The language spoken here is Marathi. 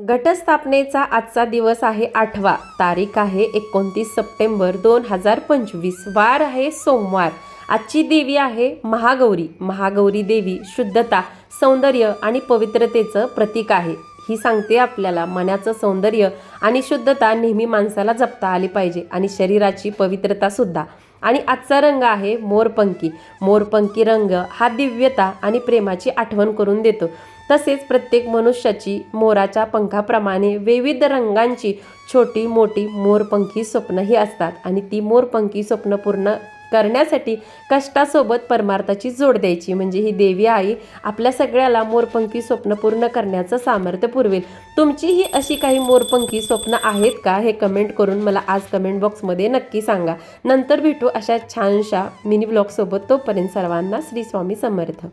घटस्थापनेचा आजचा दिवस आहे आठवा. तारीख आहे एकोणतीस सप्टेंबर दोन हजार पंचवीस. वार आहे सोमवार. आजची देवी आहे महागौरी. महागौरी देवी शुद्धता सौंदर्य आणि पवित्रतेचं प्रतीक आहे. ही सांगते आपल्याला मनाचं सौंदर्य आणि शुद्धता नेहमी माणसाला जपता आली पाहिजे आणि शरीराची पवित्रता सुद्धा. आणि आजचा रंग आहे मोरपंखी. मोरपंखी रंग हा दिव्यता आणि प्रेमाची आठवण करून देतो. तसेच प्रत्येक मनुष्याची मोराच्या पंखाप्रमाणे विविध रंगांची छोटी मोठी मोरपंखी स्वप्नही असतात आणि ती मोरपंखी स्वप्न पूर्ण करण्यासाठी कष्टासोबत परमार्थाची जोड द्यायची. म्हणजे ही देवी आई आपल्या सगळ्याला मोरपंखी स्वप्न पूर्ण करण्याचं सामर्थ्य पुरवेल. तुमचीही अशी काही मोरपंखी स्वप्न आहेत का? हे कमेंट करून मला आज कमेंट बॉक्समध्ये नक्की सांगा. नंतर भेटू अशा छानशा मिनी ब्लॉगसोबत तोपर्यंत सर्वांना श्री स्वामी समर्थ.